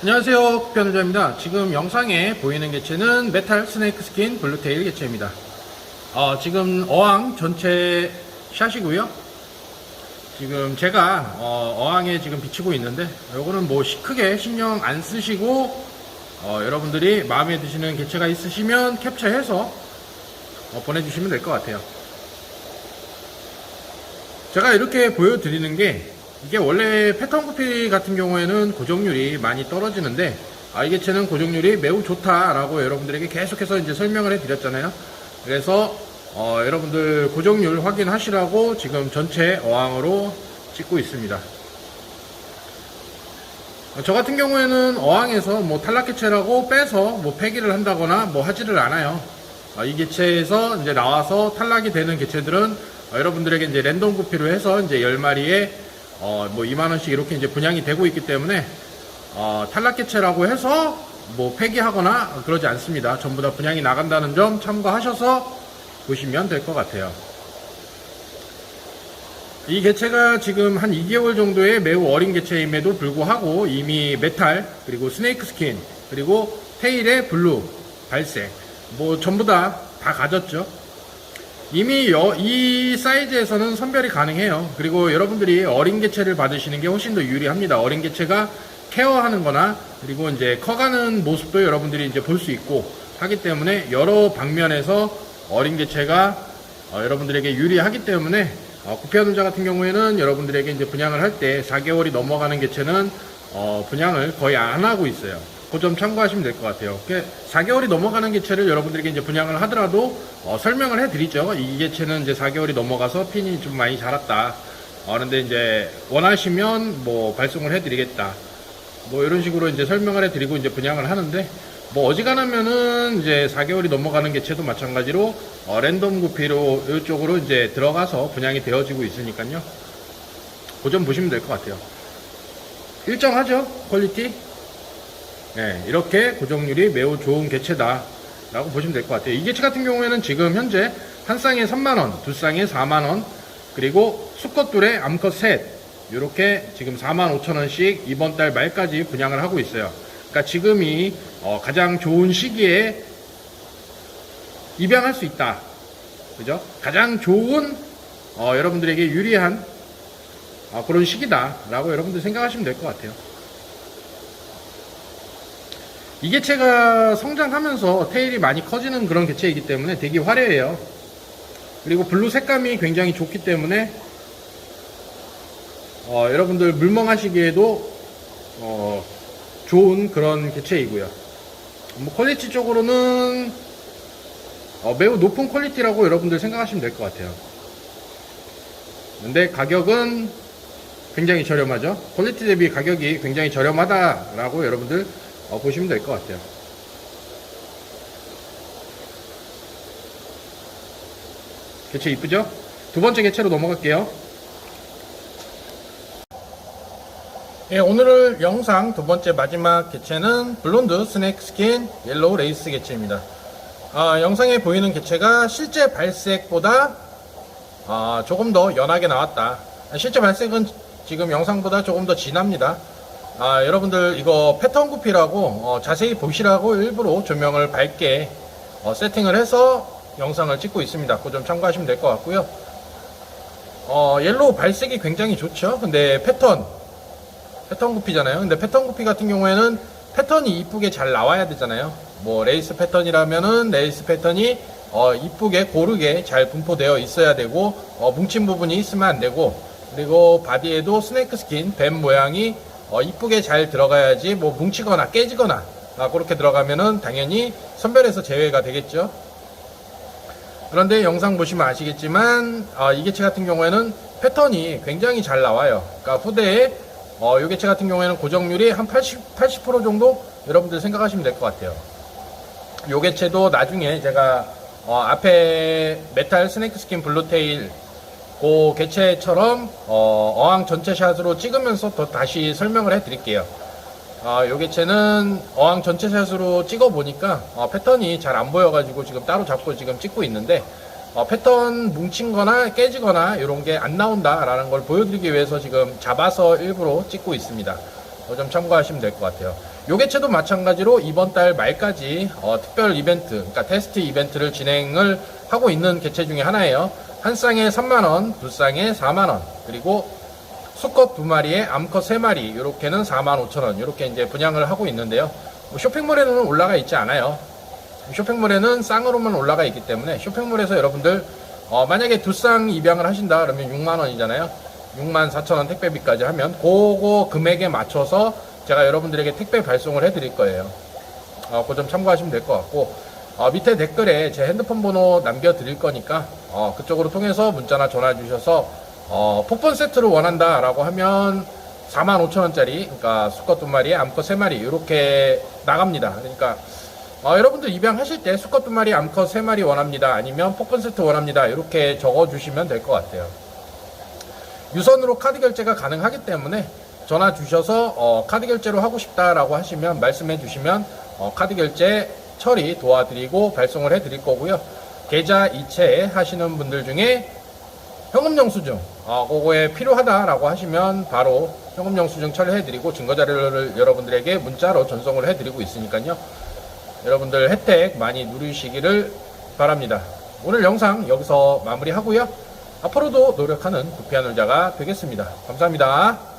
안녕하세요. 쿠피아노자입니다. 지금 영상에 보이는 개체는 메탈 스네이크 스킨 블루테일 개체입니다. 어, 지금 어항 전체 샷이고요. 지금 제가 어, 항에 지금 비치고 있는데 요거는 뭐 시- 크게 신경 안 쓰시고 어, 여러분들이 마음에 드시는 개체가 있으시면 캡처해서 어, 보내주시면 될 것 같아요. 제가 이렇게 보여드리는 게 이게 원래 패턴 커피 같은 경우에는 고정률이 많이 떨어지는데 아, 이 개체는 고정률이 매우 좋다라고 여러분들에게 계속해서 이제 설명을 해드렸잖아요. 그래서 어, 여러분들 고정률 확인하시라고 지금 전체 어항으로 찍고 있습니다. 어, 저 같은 경우에는 어항에서 뭐 탈락 개체라고 빼서 뭐 폐기를 한다거나 뭐 하지를 않아요. 어, 이 개체에서 이제 나와서 탈락이 되는 개체들은 어, 여러분들에게 이제 랜덤 구피로 해서 이제 10마리에 어, 뭐 2만원씩 이렇게 이제 분양이 되고 있기 때문에 어, 탈락 개체라고 해서 뭐 폐기하거나 그러지 않습니다. 전부 다 분양이 나간다는 점 참고하셔서 보시면 될 것 같아요. 이 개체가 지금 한 2개월 정도의 매우 어린 개체임에도 불구하고 이미 메탈 그리고 스네이크 스킨 그리고 테일의 블루 발색 뭐 전부 다 다 가졌죠. 이미 여- 이 사이즈에서는 선별이 가능해요. 그리고 여러분들이 어린 개체를 받으시는 게 훨씬 더 유리합니다. 어린 개체가 케어하는 거나 그리고 이제 커가는 모습도 여러분들이 이제 볼 수 있고 하기 때문에 여러 방면에서 어린 개체가 어, 여러분들에게 유리하기 때문에 어, 구피아노자 같은 경우에는 여러분들에게 이제 분양을 할 때 4개월이 넘어가는 개체는 어, 분양을 거의 안 하고 있어요. 그 점 참고하시면 될 것 같아요. 4개월이 넘어가는 개체를 여러분들에게 이제 분양을 하더라도 어, 설명을 해드리죠. 이 개체는 이제 4개월이 넘어가서 핀이 좀 많이 자랐다. 어, 그런데 이제 원하시면 뭐 발송을 해드리겠다. 뭐 이런 식으로 이제 설명을 해드리고 이제 분양을 하는데 뭐 어지간하면은 이제 4개월이 넘어가는 개체도 마찬가지로 어, 랜덤 구피로 이쪽으로 이제 들어가서 분양이 되어지고 있으니까요. 그 점 보시면 될 것 같아요. 일정하죠? 퀄리티? 네, 이렇게 고정률이 매우 좋은 개체다. 라고 보시면 될 것 같아요. 이 개체 같은 경우에는 지금 현재 한 쌍에 3만원, 두 쌍에 4만원, 그리고 수컷 둘에 암컷 셋, 이렇게 지금 4만 5천원씩 이번 달 말까지 분양을 하고 있어요. 그러니까 지금이 어, 가장 좋은 시기에 입양할 수 있다. 그죠? 가장 좋은 어, 여러분들에게 유리한 어, 그런 시기다 라고 여러분들 생각하시면 될 것 같아요. 이 개체가 성장하면서 테일이 많이 커지는 그런 개체이기 때문에 되게 화려해요. 그리고 블루 색감이 굉장히 좋기 때문에 어, 여러분들 물멍하시기에도 어, 좋은 그런 개체이고요. 뭐 퀄리티 쪽으로는 어, 매우 높은 퀄리티라고 여러분들 생각하시면 될 것 같아요. 근데 가격은 굉장히 저렴하죠. 퀄리티 대비 가격이 굉장히 저렴하다라고 여러분들 어, 보시면 될 것 같아요. 개체 이쁘죠? 두 번째 개체로 넘어갈게요. 예, 오늘 영상 두 번째 마지막 개체는 블론드 스낵 스킨 옐로우 레이스 개체입니다. 아, 영상에 보이는 개체가 실제 발색보다 아, 조금 더 연하게 나왔다. 실제 발색은 지금 영상보다 조금 더 진합니다. 아, 여러분들 이거 패턴 구피라고 어, 자세히 보시라고 일부러 조명을 밝게 어, 세팅을 해서 영상을 찍고 있습니다. 그점 참고하시면 될 것 같고요. 어, 옐로우 발색이 굉장히 좋죠. 근데 패턴 패턴 구피잖아요. 근데 패턴 구피 같은 경우에는 패턴이 이쁘게 잘 나와야 되잖아요. 뭐 레이스 패턴이라면은 레이스 패턴이 어, 이쁘게 고르게 잘 분포되어 있어야 되고 어, 뭉친 부분이 있으면 안 되고 그리고 바디에도 스네이크 스킨 뱀 모양이 어, 이쁘게 잘 들어가야지 뭐 뭉치거나 깨지거나 아, 그렇게 들어가면은 당연히 선별에서 제외가 되겠죠. 그런데 영상 보시면 아시겠지만 아, 이 개체 같은 경우에는 패턴이 굉장히 잘 나와요. 그러니까 후대에 어, 이 개체 같은 경우에는 고정률이 한 80, 80% 정도 여러분들 생각하시면 될 것 같아요. 요 개체도 나중에 제가 어, 앞에 메탈 스네이크 스킨 블루테일 그 개체처럼 어, 항 전체 샷으로 찍으면서 더 다시 설명을 해 드릴게요. 아, 요 개체는 어항 전체 샷으로 찍어 보니까 어, 패턴이 잘 안 보여가지고 지금 따로 잡고 지금 찍고 있는데 어, 패턴 뭉친 거나 깨지거나 이런 게 안 나온다라는 걸 보여드리기 위해서 지금 잡아서 일부러 찍고 있습니다. 어, 좀 참고하시면 될 것 같아요. 요 개체도 마찬가지로 이번 달 말까지 어, 특별 이벤트, 그러니까 테스트 이벤트를 진행을 하고 있는 개체 중에 하나예요. 한 쌍에 3만원, 두 쌍에 4만원, 그리고 수컷 두 마리에 암컷 세 마리, 이렇게는 4만 5천원, 이렇게 이제 분양을 하고 있는데요. 뭐 쇼핑몰에는 올라가 있지 않아요. 쇼핑몰에는 쌍으로만 올라가 있기 때문에 쇼핑몰에서 여러분들 어, 만약에 두 쌍 입양을 하신다 그러면 6만 원이잖아요. 6만 4천 원 택배비까지 하면 그거 금액에 맞춰서 제가 여러분들에게 택배 발송을 해드릴 거예요. 어, 그점 참고하시면 될 것 같고 어, 밑에 댓글에 제 핸드폰 번호 남겨드릴 거니까 어, 그쪽으로 통해서 문자나 전화 주셔서 어, 폭번 세트를 원한다 라고 하면 4만 5천 원짜리 그러니까 수컷 두 마리에 암컷 세 마리 이렇게 나갑니다. 그러니까 어, 여러분들 입양하실 때 수컷 두 마리, 암컷 세 마리 원합니다. 아니면 폭번 세트 원합니다. 이렇게 적어 주시면 될 것 같아요. 유선으로 카드 결제가 가능하기 때문에 전화 주셔서 어, 카드 결제로 하고 싶다라고 하시면 말씀해 주시면 어, 카드 결제 처리 도와드리고 발송을 해드릴 거고요. 계좌 이체 하시는 분들 중에 현금 영수증 어, 그거에 필요하다라고 하시면 바로 현금 영수증 처리해드리고 증거 자료를 여러분들에게 문자로 전송을 해드리고 있으니까요. 여러분들 혜택 많이 누리시기를 바랍니다. 오늘 영상 여기서 마무리하고요. 앞으로도 노력하는 구피한 놀자가 되겠습니다. 감사합니다.